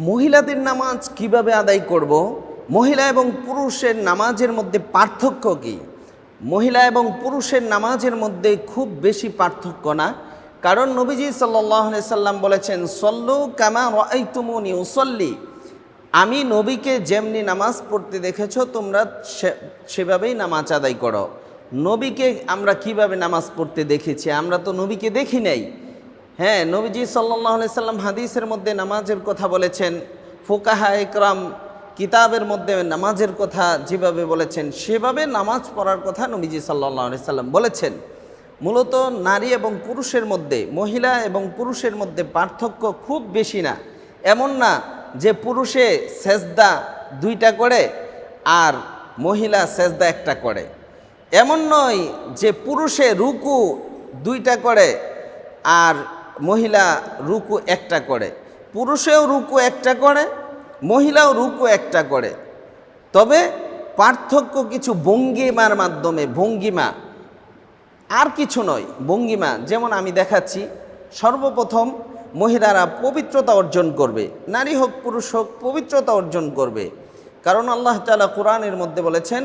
মহিলাদের নামাজ কীভাবে আদায় করব? মহিলা এবং পুরুষের নামাজের মধ্যে পার্থক্য কি? মহিলা এবং পুরুষের নামাজের মধ্যে খুব বেশি পার্থক্য না। কারণ নবীজি সাল্লাহ সাল্লাম বলেছেন, সল্লু কামা রাইতুমুনি উসল্লি। আমি নবীকে যেমনি নামাজ পড়তে দেখেছ, তোমরা সেভাবেই নামাজ আদায় করো। নবীকে আমরা কীভাবে নামাজ পড়তে দেখেছি? আমরা তো নবীকে দেখি নাই। হ্যাঁ নবীজি সাল্লাহ সাল্লাম হাদিসের মধ্যে নামাজের কথা বলেছেন, ফোকাহা একরাম কিতাবের মধ্যে নামাজের কথা যেভাবে বলেছেন, সেভাবে নামাজ পড়ার কথা নবীজি সাল্লাহ সাল্লাম বলেছেন। মূলত নারী এবং পুরুষের মধ্যে, মহিলা এবং পুরুষের মধ্যে পার্থক্য খুব বেশি না। এমন না যে পুরুষে সেজদা দুইটা করে আর মহিলা সেজদা একটা করে। এমন নয় যে পুরুষে রুকু দুইটা করে আর মহিলা রুকু একটা করে, পুরুষেও রুকু একটা করে, মহিলাও রুকু একটা করে। তবে পার্থক্য কিছু ভঙ্গিমার মাধ্যমে, ভঙ্গিমা আর কিছু নয়, ভঙ্গিমা যেমন আমি দেখাচ্ছি, সর্বপ্রথম মহিলারা পবিত্রতা অর্জন করবে, নারী হোক, পুরুষ হোক, পবিত্রতা অর্জন করবে। কারণ আল্লাহ তালা কোরআনের মধ্যে বলেছেন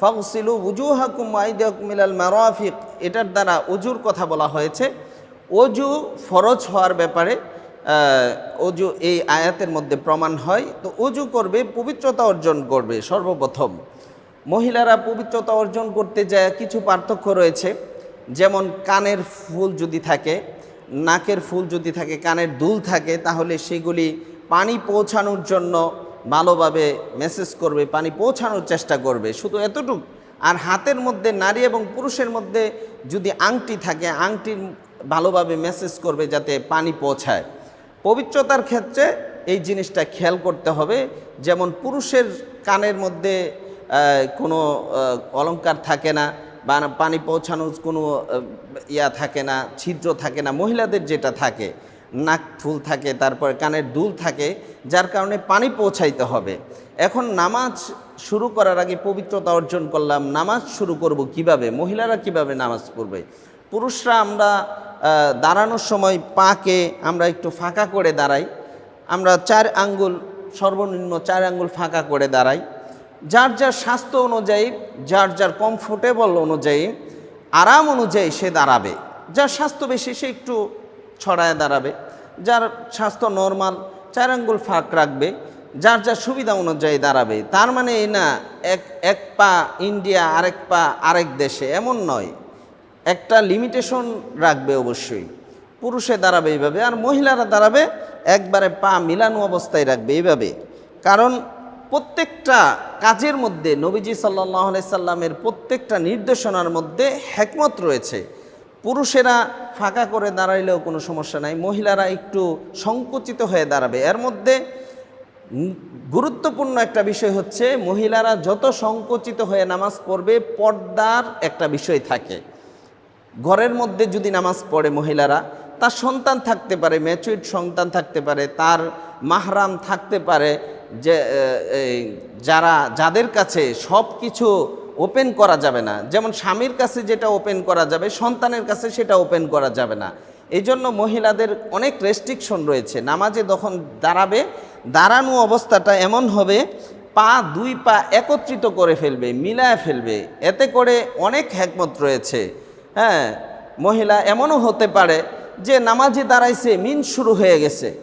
ফাউসিলু উজু হাকুম মিলাল মারাফিক, এটার দ্বারা অজুর কথা বলা হয়েছে অজু ফরজ হওয়ার ব্যাপারে অজু এই আয়াতের মধ্যে প্রমাণ হয়, তো অজু করবে, পবিত্রতা অর্জন করবে সর্বপ্রথম। মহিলারা পবিত্রতা অর্জন করতে যায়, কিছু পার্থক্য রয়েছে, যেমন কানের ফুল যদি থাকে, নাকের ফুল যদি থাকে, কানের দুল থাকে, তাহলে সেগুলি পানি পৌঁছানোর জন্য ভালোভাবে মেসেজ করবে, পানি পৌঁছানোর চেষ্টা করবে। শুধু এতটুক, আর হাতের মধ্যে নারী এবং পুরুষের মধ্যে যদি আংটি থাকে, আংটির ভালোভাবে মেসেজ করবে যাতে পানি পৌঁছায়। পবিত্রতার ক্ষেত্রে এই জিনিসটা খেয়াল করতে হবে। যেমন পুরুষের কানের মধ্যে কোনো অলঙ্কার থাকে না বা পানি পৌঁছানোর কোনো ইয়া থাকে না, ছিদ্র থাকে না, মহিলাদের যেটা থাকে, নাক ফুল থাকে, তারপর কানের দুল থাকে, যার কারণে পানি পৌঁছাইতে হবে। এখন নামাজ শুরু করার আগে পবিত্রতা অর্জন করলাম, নামাজ শুরু করব কীভাবে? মহিলারা কীভাবে নামাজ পড়বে? পুরুষরা আমরা দাঁড়ানোর সময় পাকে আমরা একটু ফাঁকা করে দাঁড়াই। আমরা চার আঙ্গুল, সর্বনিম্ন চার আঙ্গুল ফাঁকা করে দাঁড়াই। যার যার স্বাস্থ্য অনুযায়ী, যার যার কমফোর্টেবল অনুযায়ী, আরাম অনুযায়ী সে দাঁড়াবে। যার স্বাস্থ্য বেশি, সে একটু ছড়ায় দাঁড়াবে। যার স্বাস্থ্য নর্মাল চার আঙ্গুল ফাঁক রাখবে। যার যার সুবিধা অনুযায়ী দাঁড়াবে। তার মানে এই না, এক এক পা ইন্ডিয়া, আরেক পা আরেক দেশে, এমন নয়। একটা লিমিটেশন রাখবে অবশ্যই। পুরুষে দাঁড়াবে এইভাবে আর মহিলারা দাঁড়াবে, একবারে পা মিলানো অবস্থায় রাখবে এইভাবে। কারণ প্রত্যেকটা কাজের মধ্যে নবীজি সাল্লাহ সাল্লামের প্রত্যেকটা নির্দেশনার মধ্যে হ্যাকমত রয়েছে। পুরুষেরা ফাঁকা করে দাঁড়াইলেও কোনো সমস্যা নাই, মহিলারা একটু সংকুচিত হয়ে দাঁড়াবে। এর মধ্যে গুরুত্বপূর্ণ একটা বিষয় হচ্ছে, মহিলারা যত সংকুচিত হয়ে নামাজ পড়বে, পর্দার একটা বিষয় থাকে। ঘরের মধ্যে যদি নামাজ পড়ে মহিলারা, তার সন্তান থাকতে পারে ম্যাচুইড সন্তান থাকতে পারে, তার মাহরাম থাকতে পারে, যে যারা, যাদের কাছে সব কিছু ওপেন করা যাবে না, যেমন স্বামীর কাছে যেটা ওপেন করা যাবে, সন্তানের কাছে সেটা ওপেন করা যাবে না। এই জন্য মহিলাদের অনেক রেস্ট্রিকশন রয়েছে। নামাজে যখন দাঁড়াবে, দাঁড়ানো অবস্থাটা এমন হবে, পা দুই পা একত্রিত করে ফেলবে, মিলায় ফেলবে। এতে করে অনেক হ্যাকমত রয়েছে। হ্যাঁ মহিলা এমনও হতে পারে যে নামাজে দাঁড়াইছে, মিন শুরু হয়ে গেছে।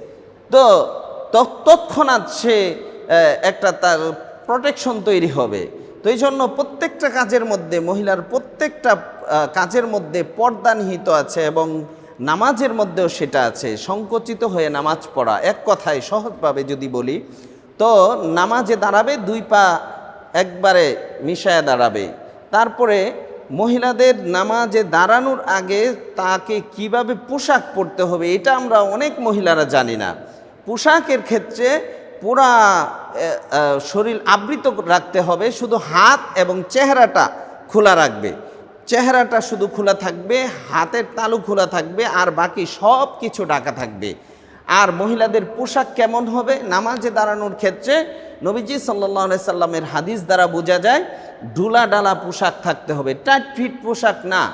তো তৎ- তৎক্ষণাৎ সে একটা তার প্রোটেকশন তৈরি হবে। তো এই জন্য প্রত্যেকটা কাজের মধ্যে, মহিলার প্রত্যেকটা কাজের মধ্যে পর্দা নিহিত আছে এবং নামাজের মধ্যেও সেটা আছে। সংকুচিত হয়ে নামাজ পড়া, এক কথায় সহজভাবে যদি বলি, তো নামাজে দাঁড়াবে, দুই পা একবারে মিশায় দাঁড়াবে। তারপরে মহিলাদের নামাজে দাঁড়ানোর আগে তাকে কীভাবে পোশাক পরতে হবে, এটা আমরা অনেক মহিলারা জানি না। পোশাকের ক্ষেত্রে পুরা শরীর আবৃত রাখতে হবে, শুধু হাত এবং চেহারাটা খোলা রাখবে। চেহারাটা শুধু খোলা থাকবে, হাতের তালু খোলা থাকবে, আর বাকি সব কিছু ঢাকা থাকবে। আর মহিলাদের পোশাক কেমন হবে, নামাজে দাঁড়ানোর ক্ষেত্রে নবীজি সাল্লাহ সাল্লামের হাদিস দ্বারা বোঝা যায়, ঢুলা ডালা পোশাক থাকতে হবে। টাইট ফিট পোশাক না।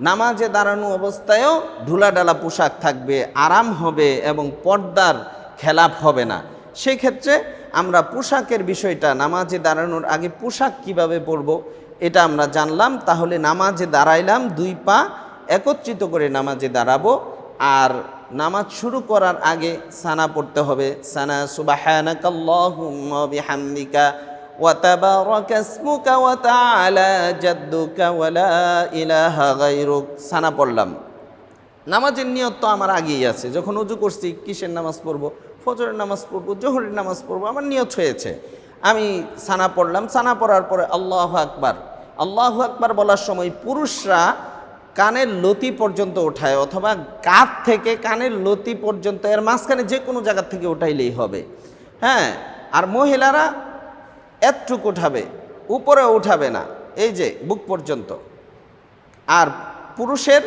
নামাজে দাঁড়ানো অবস্থায়ও ঢুলা ডালা পোশাক থাকবে, আরাম হবে এবং পর্দার খেলাপ হবে না। সেই ক্ষেত্রে আমরা পোশাকের বিষয়টা, নামাজে দাঁড়ানোর আগে পোশাক কীভাবে পরব, এটা আমরা জানলাম। তাহলে নামাজে দাঁড়াইলাম, দুই পা একত্রিত করে নামাজে দাঁড়াবো। আর নামাজ শুরু করার আগে সানা পড়তে হবে সানা সুবাহানাকাল্লাহুম্মা বিহামদিকা وتبارك اسمك وتعالى جدك ولا إله غيرك সানা পড়লাম নামাজের নিয়ত তো আমার আগেই আছে যখন উজু করছি কিসের নামাজ পড়বো ফজরের নামাজ পড়বো জোহরের নামাজ পড়বো আমার নিয়ত হয়েছে আমি সানা পড়লাম সানা পড়ার পরে আল্লাহ আকবার আল্লাহ আকবার বলার সময় পুরুষরা কানের লতি পর্যন্ত ওঠায় অথবা কাপ থেকে কানের লতি পর্যন্ত, এর মাঝখানে যে কোনো জায়গার থেকে উঠাইলেই হবে। হ্যাঁ আর মহিলারা এতটুকু উঠাবে উপরে উঠাবে না, এই যে বুক পর্যন্ত। আর পুরুষের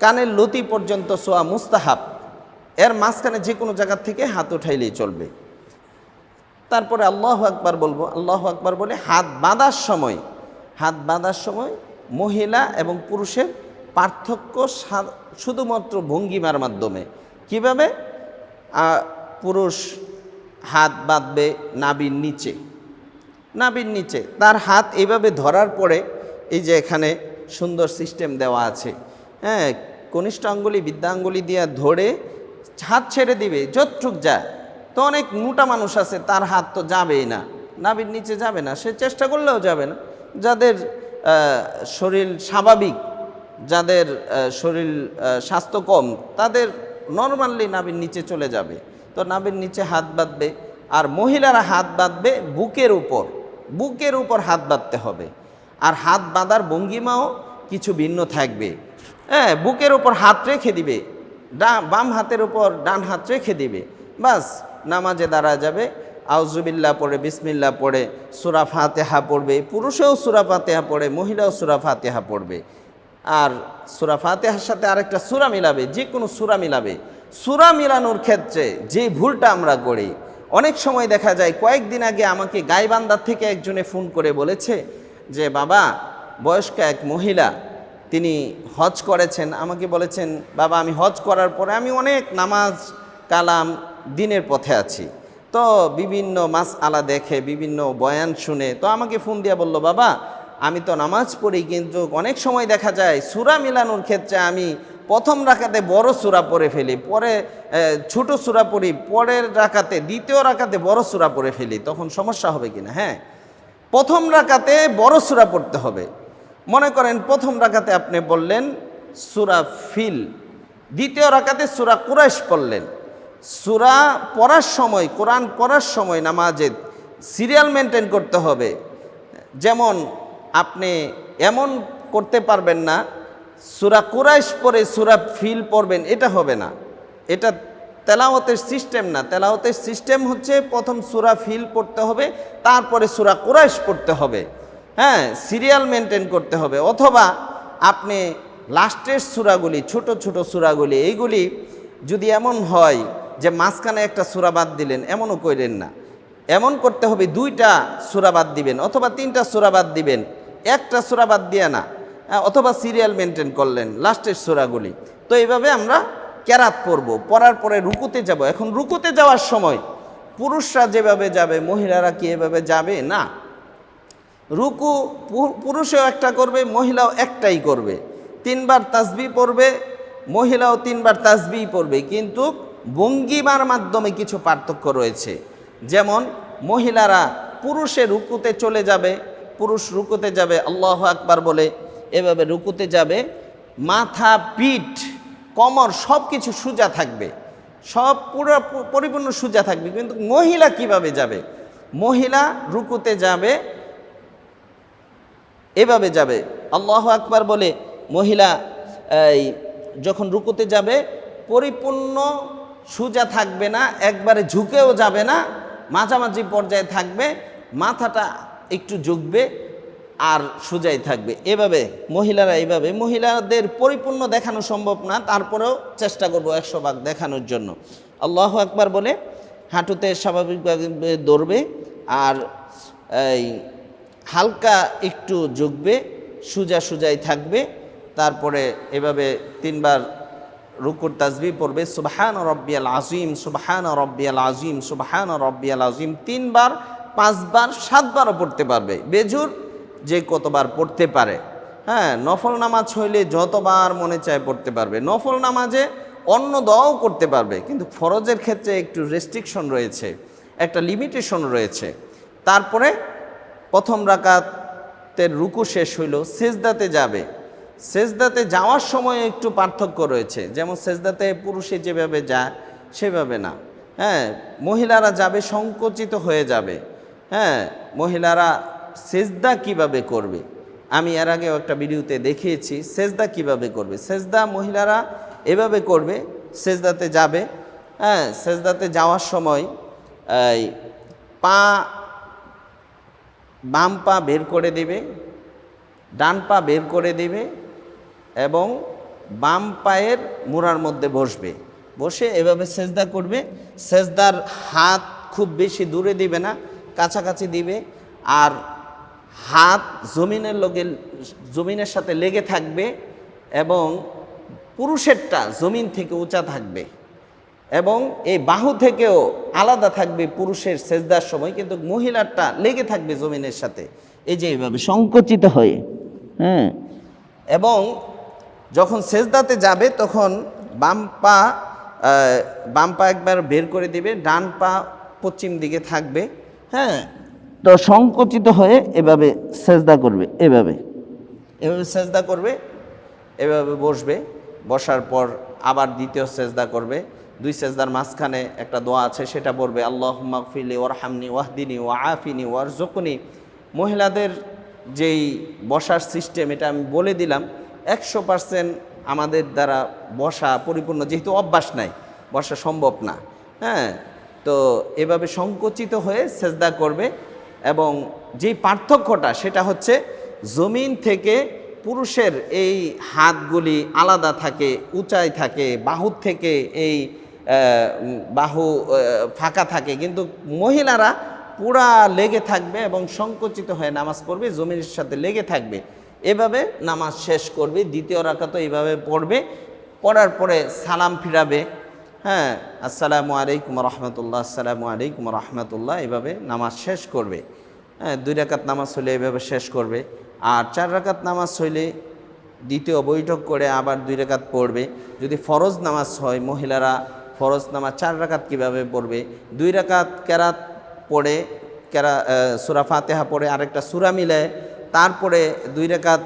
কানের লতি পর্যন্ত সোয়া মুস্তাহাব, এর মাঝখানে যে কোনো জায়গার থেকে হাত উঠাইলেই চলবে। তারপরে আল্লাহ আকবার বলব, আল্লাহ আকবার বলে হাত বাঁধার সময়, হাত বাঁধার সময় মহিলা এবং পুরুষের পার্থক্য শুধুমাত্র ভঙ্গিমার মাধ্যমে। কীভাবে? পুরুষ হাত বাঁধবে নাবির নিচে। নাবির নিচে। তার হাত এইভাবে ধরার পরে এই যে এখানে সুন্দর সিস্টেম দেওয়া আছে। হ্যাঁ কনিষ্ঠ আঙ্গুলি বিদ্যাঙ্গুলি দিয়ে ধরে হাত ছেড়ে দিবে, যতটুক যায়। তো অনেক মোটা মানুষ আছে, তার হাত তো যাবেই না। নাবির নিচে যাবে না, সে চেষ্টা করলেও যাবে না। যাদের শরীর স্বাভাবিক, যাদের শরীর স্বাস্থ্য কম, তাদের নর্মালি নাবির নিচে চলে যাবে। তো নাবির নিচে হাত বাঁধবে, আর মহিলারা হাত বাঁধবে বুকের উপর। বুকের উপর হাত বাঁধতে হবে। আর হাত বাঁধার ভঙ্গিমাও কিছু ভিন্ন থাকবে। হ্যাঁ বুকের উপর হাত রেখে দিবে, ডা, বাম হাতের উপর ডান হাত রেখে দিবে। বাস, নামাজে দাঁড়া যাবে। আউজুবিল্লা পড়ে বিসমিল্লা পড়ে, সুরা ফাতেহা পড়বে। পুরুষেও সুরা ফাতেহা পড়ে, মহিলাও সুরা ফাতেহা পড়বে। আর সুরা ফাতেহার সাথে আরেকটা সুরা মিলাবে, যে কোনো সুরা মিলাবে। সুরা মিলানোর ক্ষেত্রে যে ভুলটা আমরা করি, অনেক সময় দেখা যায়, কয়েকদিন আগে আমাকে গাইবান্দার থেকে একজনে ফোন করে বলেছে যে, বাবা, বয়স্ক এক মহিলা, তিনি হজ করেছেন। আমাকে বলেছেন, বাবা, আমি হজ করার পরে আমি অনেক নামাজ, কালাম দিনের পথে আছি। তো বিভিন্ন মাস আলা দেখে, বিভিন্ন বয়ান শুনে, তো আমাকে ফোন দিয়ে বলল, বাবা, আমি তো নামাজ পড়ি, কিন্তু অনেক সময় দেখা যায় সুরা মিলানোর ক্ষেত্রে আমি প্রথম রাখাতে বড় সুরা পরে ফেলি, পরে ছোট সুরা পড়ি, পরের রাখাতে দ্বিতীয় রাখাতে বড় সুরা পরে ফেলি, তখন সমস্যা হবে কিনা? হ্যাঁ প্রথম রাকাতে বড় সুরা পড়তে হবে। মনে করেন প্রথম রাকাতে আপনি বললেন, সুরা ফিল দ্বিতীয় রাকাতে সুরা কুরাইশ পড়লেন সুরা পড়ার সময়, কোরআন পড়ার সময় নামাজে সিরিয়াল মেনটেন করতে হবে। যেমন, আপনি এমন করতে পারবেন না, সুরা কুরাইশ পরে সুরা ফিল পড়বেন, এটা হবে না। এটা তেলাওয়াতের সিস্টেম না। তেলাওয়াতের সিস্টেম হচ্ছে প্রথম সুরা ফিল পড়তে হবে, তারপরে সুরা কুরাইশ পড়তে হবে। হ্যাঁ সিরিয়াল মেনটেন করতে হবে। অথবা আপনি লাস্টের সুরাগুলি, ছোট ছোট সুরাগুলি, এইগুলি যদি এমন হয় যে মাঝখানে একটা সুরা বাদ দিলেন, এমনও কইলেন না। এমন করতে হবে দুইটা সুরা বাদ দিবেন অথবা তিনটা সুরা বাদ দিবেন, একটা সুরা বাদ দিয়ে না অথবা সিরিয়াল মেনটেন করলেন লাস্টের সুরাগুলি। তো এইভাবে আমরা ক্যারাত পড়ব, পড়ার পরে রুকুতে যাব। এখন রুকুতে যাওয়ার সময় পুরুষরা যেভাবে যাবে, মহিলারা কি এভাবে যাবে? না। রুকু পুরুষেও একটা করবে, মহিলাও একটাই করবে। তিনবার তাসবি পড়বে, মহিলাও তিনবার তাসবি পড়বে। কিন্তু ভঙ্গিমার মাধ্যমে কিছু পার্থক্য রয়েছে। যেমন, মহিলারা পুরুষে রুকুতে চলে যাবে, পুরুষ রুকুতে যাবে, আল্লাহ আকবার বলে এভাবে রুকুতে যাবে, মাথা, পিঠ, কমর সব কিছু সোজা থাকবে, সব পুরো পরিপূর্ণ সোজা থাকবে, কিন্তু মহিলা কীভাবে যাবে? মহিলা রুকুতে যাবে, এভাবে যাবে, আল্লাহ আকবার বলে মহিলা যখন রুকুতে যাবে, পরিপূর্ণ সোজা থাকবে না, একবারে ঝুঁকেও যাবে না, মাঝামাঝি পর্যায়ে থাকবে, মাথাটা একটু ঝুঁকবে আর সোজাই থাকবে। এভাবে মহিলারা এইভাবে, মহিলাদের পরিপূর্ণ দেখানো সম্ভব না, তারপরেও চেষ্টা করব একশো ভাগ দেখানোর জন্য। আল্লাহ একবার বলে, হাঁটুতে স্বাভাবিকভাবে দৌড়বে আর এই হালকা একটু ঝুঁকবে, সোজা সোজাই থাকবে, তারপরে এভাবে তিনবার রুকুর তাজবি পড়বে, সুবহান রব্বিয়াল আজিম সুবহান রব্বিয়াল আজিম সুবহান রব্বিয়াল আজিম তিনবার, পাঁচবার, সাতবারও পড়তে পারবে। বেজুর যে কতবার পড়তে পারে হ্যাঁ নফল নামাজ হইলে যতবার মনে চায় পড়তে পারবে। নফল নামাজে অন্য দোয়াও করতে পারবে, কিন্তু ফরজের ক্ষেত্রে একটু রেস্ট্রিকশন রয়েছে, একটা লিমিটেশন রয়েছে। তারপরে প্রথম রাকাতের রুকু শেষ হইল, সেজদাতে যাবে। সেজদাতে যাওয়ার সময় একটু পার্থক্য রয়েছে। যেমন সেজদাতে পুরুষে যেভাবে যায়, সেভাবে না। হ্যাঁ মহিলারা যাবে সংকুচিত হয়ে যাবে। হ্যাঁ মহিলারা সেজদা কীভাবে করবে? আমি এর আগেও একটা ভিডিওতে দেখিয়েছি, সেজদা কীভাবে করবে? সেজদা মহিলারা এভাবে করবে, সেজদাতে যাবে। হ্যাঁ সেজদাতে যাওয়ার সময় এই পা বাম পা বের করে দেবে, ডান পা বের করে দেবে এবং বাম পায়ের মুড়ার মধ্যে বসবে। বসে এভাবে সেজদা করবে। সেজদার হাত খুব বেশি দূরে দিবে না, কাছাকাছি দিবে। আর হাত জমিনের লগে জমিনের সাথে লেগে থাকবে এবং পুরুষেরটা জমিন থেকে উঁচা থাকবে এবং এই বাহু থেকেও আলাদা থাকবে পুরুষের সেজদার সময়, কিন্তু মহিলারটা লেগে থাকবে জমিনের সাথে। এই যে এইভাবে সংকুচিত হয়ে হ্যাঁ এবং যখন সেজদাতে যাবে, তখন বাম পা বাম পা একবার বের করে দিবে, ডান পা পশ্চিম দিকে থাকবে হ্যাঁ? তো সংকুচিত হয়ে এভাবে সেজদা করবে, এভাবে। এভাবে সেজদা করবে, এভাবে বসবে, বসার পর আবার দ্বিতীয় সেজদা করবে। দুই সেজদার মাঝখানে একটা দোয়া আছে, সেটা পড়বে আল্লাহ মাগফিলি ওয়ারহামনি ওয়াহদিনী ওয়া আফিনি ওয়ার জকুনি মহিলাদের যেই বসার সিস্টেম এটা আমি বলে দিলাম একশো পার্সেন্ট আমাদের দ্বারা বসা পরিপূর্ণ, যেহেতু অভ্যাস নাই, বসা সম্ভব না হ্যাঁ? তো এভাবে সংকুচিত হয়ে সেজদা করবে এবং যেই পার্থক্যটা সেটা হচ্ছে জমিন থেকে পুরুষের এই হাতগুলি আলাদা থাকে, উঁচাই থাকে, বাহুর থেকে এই বাহু ফাঁকা থাকে, কিন্তু মহিলারা পুরা লেগে থাকবে এবং সংকুচিত হয়ে নামাজ পড়বে, জমিনের সাথে লেগে থাকবে। এভাবে নামাজ শেষ করবে, দ্বিতীয় রাখা তো এইভাবে পড়বে, পড়ার পরে সালাম ফিরাবে। হ্যাঁ আসসালামু আলাইকুম রহমতুল্লাহ, আসসালামু আলাইকুম রহমতুল্লাহ, এভাবে নামাজ শেষ করবে। হ্যাঁ দুই রাকাত নামাজ হইলে এভাবে শেষ করবে। আর চার রাকাত নামাজ হইলে দ্বিতীয় বৈঠক করে আবার দুই রাকাত পড়বে। যদি ফরজ নামাজ হয়, মহিলারা ফরজ নামাজ চার রাকাত কীভাবে পড়বে? দুই রাকাত কেরাত পড়ে, কেরা সুরা ফাতেহা পড়ে আরেকটা সুরা মিলায় তারপরে দুই রেখাত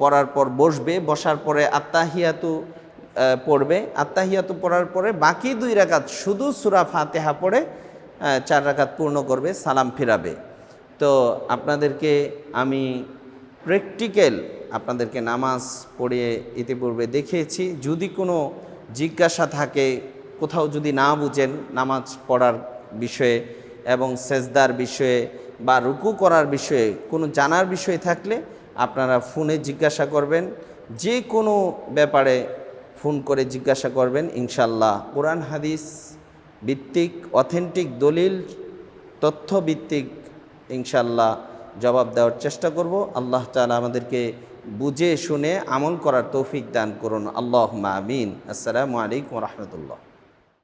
পড়ার পর বসবে, বসার পরে আত্মাহিয়াতু পড়বে। আত্মাহিয়াতু পড়ার পরে বাকি দুই রাকাত শুধু সুরা ফাতেহা পড়ে চার রাকাত পূর্ণ করবে, সালাম ফিরাবে। তো আপনাদেরকে আমি প্র্যাকটিক্যাল আপনাদেরকে নামাজ পড়িয়ে ইতিপূর্বে দেখিয়েছি। যদি কোনো জিজ্ঞাসা থাকে, কোথাও যদি না বুঝেন নামাজ পড়ার বিষয়ে এবং সেজদার বিষয়ে বা রুকু করার বিষয়ে, কোনো জানার বিষয় থাকলে আপনারা ফোনে জিজ্ঞাসা করবেন। যে কোনো ব্যাপারে ফোন করে জিজ্ঞাসা করবেন ইনশাল্লাহ কোরআন, হাদিস ভিত্তিক, অথেন্টিক, দলিল তথ্যভিত্তিক ইনশাল্লাহ জবাব দেওয়ার চেষ্টা করব। আল্লাহ তাআলা আমাদেরকে বুঝে, শুনে আমল করার তৌফিক দান করুন। আল্লাহ আমিন। আসসালামু আলাইকুম রহমতুল্লাহ।